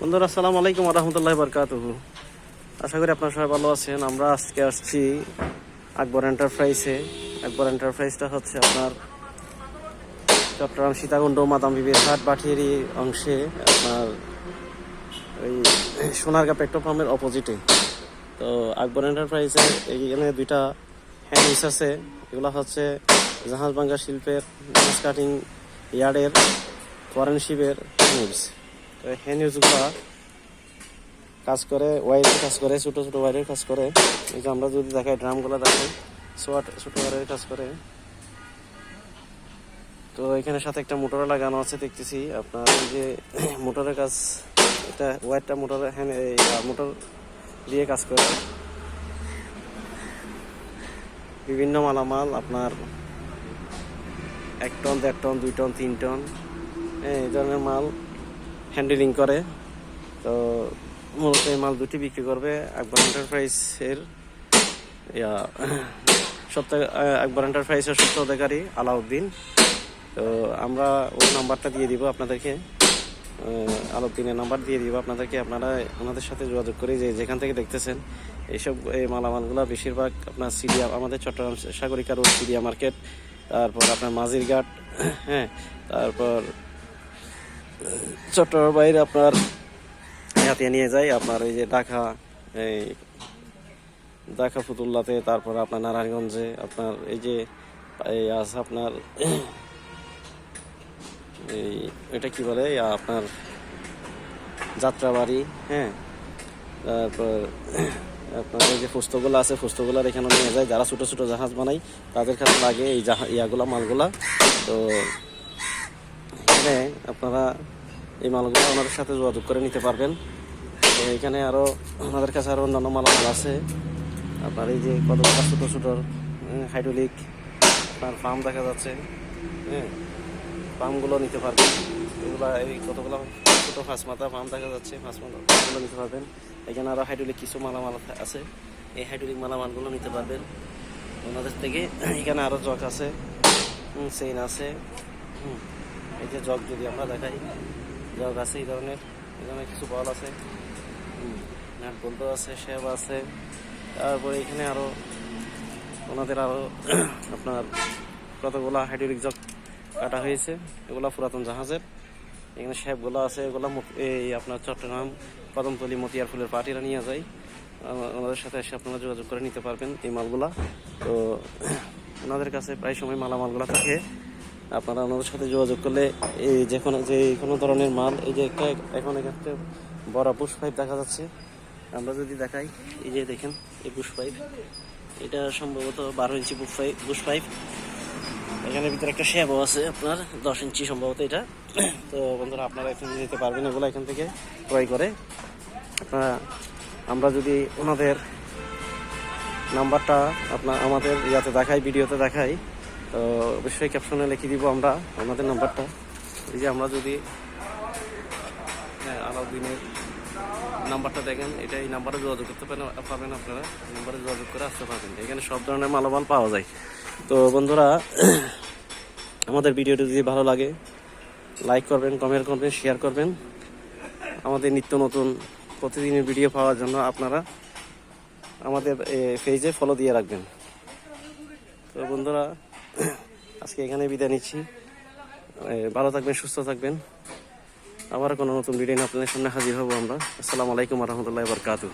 বন্ধুরা, আসসালামু আলাইকুম রহমতুল্লাহ বরকাতুহু। আশা করি আপনারা সবাই ভালো আছেন। আমরা আজকে আসছি আকবর এন্টারপ্রাইজে। আকবর এন্টারপ্রাইজটা হচ্ছে আপনার চট্টগ্রাম সীতাকুণ্ড মাদাম বিবির হাট বাঠিয়ারি অংশে, আপনার ওই সোনারগা পেট্রোল পাম্পের অপোজিটে তো আকবর এন্টারপ্রাইজে এখানে দুইটা হ্যান্ড ইউজ আছে। এগুলো হচ্ছে জাহাজ ভাঙ্গা শিল্পের কাটিং ইয়ার্ডের ফরেনশিপের হ্যান্ড তো হ্যান্ড ইউজগুলো কাজ করে ওয়াইরের কাজ করে, ছোটো ছোটো ওয়াইরের কাজ করে। এই যে আমরা যদি দেখাই ড্রামগুলো দেখাই ছোট ছোটো ওয়াইরের কাজ করে। তো এখানে সাথে একটা মোটর লাগানো আছে, দেখতেছি। আপনার এই যে মোটরের কাজ, এটা ওয়ারটা মোটরের হ্যান্ড মোটর দিয়ে কাজ করে। বিভিন্ন মালামাল, আপনার এক টন, দেড় টন, দুই টন, তিন টন হ্যাঁ এই ধরনের মাল। হ্যান্ডেলিং করে। তো মূলত এই মাল দুটি বিক্রি করবে আকবর এন্টারপ্রাইজের ইয়া, সপ্তাহ আকবর এন্টারপ্রাইজের সত্য অধিকারী আলাউদ্দিন। তো আমরা ওর নাম্বারটা দিয়ে দিব আপনাদেরকে। আলাউদ্দিনের নাম্বার দিয়ে দিব আপনাদেরকে। আপনারা ওনাদের সাথে যোগাযোগ করে যে যেখান থেকে দেখতেছেন, এইসব, এই মালামালগুলো বেশিরভাগ আপনার সিরিয়া আমাদের চট্টগ্রাম সাগরিকা রোড সিরিয়া মার্কেট, তারপর আপনার মাঝিরঘাট হ্যাঁ তারপর চট্টগ্রাম বাইরে আপনার হাতে নিয়ে যায়। আপনার এই যে ঢাকা, এই ঢাকা ফুতুল্লাতে, তারপর আপনার নারায়ণগঞ্জে, আপনার এই যে, এই আছে আপনার, এই এটা কি বলে? আপনার যাত্রাবাড়ি হ্যাঁ? তারপর আপনার এই যে পুস্তকগুলো আছে পুস্তকগুলোর এখানে নিয়ে যায়। যারা ছোটো ছোটো জাহাজ বানায়, তাদের কাছে লাগে এই জাহা, ইয়াগুলা, মালগুলা। তো এখানে আপনারা এই মালগুলো ওনাদের সাথে যোগাযোগ করে নিতে পারবেন। তো এখানে আরও ওনাদের কাছে আরও অন্যান্য মালামাল আছে। আপনার এই যে কতগুলো ছোটো ছোটো হাইড্রোলিক আপনার পাম্প দেখা যাচ্ছে হ্যাঁ ফার্মগুলো নিতে পারবেন। এগুলো এই কতগুলো ছোটো ফাঁস মাথা ফার্ম দেখা যাচ্ছে ফাঁস মাথা নিতে পারবেন। এখানে আরও হাইড্রোলিক কিছু মালামাল আছে এই হাইড্রোলিক মালামালগুলো নিতে পারবেন। ওনাদের থেকে এখানে আরও জক আছে চেইন আছে হুম, এই যে জগ যদি আমরা দেখাই, জগ আছে এই ধরনের এখানে কিছু বল আছে। নাট বল্ট আছে শেপ আছে। তারপরে এখানে আরও ওনাদের আরও আপনার কতগুলা হাইড্রোলিক জগ কাটা হয়েছে, এগুলা পুরাতন জাহাজের। এখানে শেপগুলো আছে, এগুলো এই আপনার চট্টগ্রাম কদমতলি মতিয়ার ফুলের পার্টিরা নিয়ে যায়। ওনাদের সাথে এসে আপনারা যোগাযোগ করে নিতে পারবেন এই মালগুলা। তো ওনাদের কাছে প্রায় সময় মালামালগুলো থাকে। আপনারা ওনাদের সাথে যোগাযোগ করলে এই যে কোনো যে কোনো ধরনের মাল, এই যে একটা এখন একটা বড় বুশ পাইপ দেখা যাচ্ছে। আমরা যদি দেখাই, এই যে দেখেন, এই বুশ পাইপ। এটা সম্ভবত বারো ইঞ্চি বুশ পাইপ বুশ পাইপ। এখানে ভিতরে একটা শ্যাবও আছে আপনার, দশ ইঞ্চি সম্ভবত এটা। তো বন্ধুরা, আপনারা এখানে যেতে পারবেন এগুলো এখান থেকে ক্রয় করে। আমরা যদি ওনাদের নাম্বারটা আপনার আমাদের ইয়াতে দেখাই, ভিডিওতে দেখাই তো অবশ্যই ক্যাপশনে লিখে দিব আমরা, আমাদের নাম্বারটা এই যে আমরা যদি হ্যাঁ আলাউদ্দিনের নাম্বারটা দেখেন, এটা এই নাম্বারে যোগাযোগ করতে পারবেন আপনারা। নাম্বারে যোগাযোগ করে আসতে পারবেন। এখানে সব ধরনের মালামাল পাওয়া যায়। তো বন্ধুরা, আমাদের ভিডিওটি যদি ভালো লাগে লাইক করবেন কমেন্ট করবেন শেয়ার করবেন। আমাদের নিত্য নতুন প্রতিদিনের ভিডিও পাওয়ার জন্য আপনারা আমাদের পেজে ফলো দিয়ে রাখবেন। তো বন্ধুরা আজকে এখানে বিদায় নিচ্ছি। ভালো থাকবেন, সুস্থ থাকবেন। আবার কোনো নতুন ভিডিও আপনাদের সামনে হাজির হব আমরা। আসসালামু আলাইকুম রহমতুল্লাহ বরকাতুহ।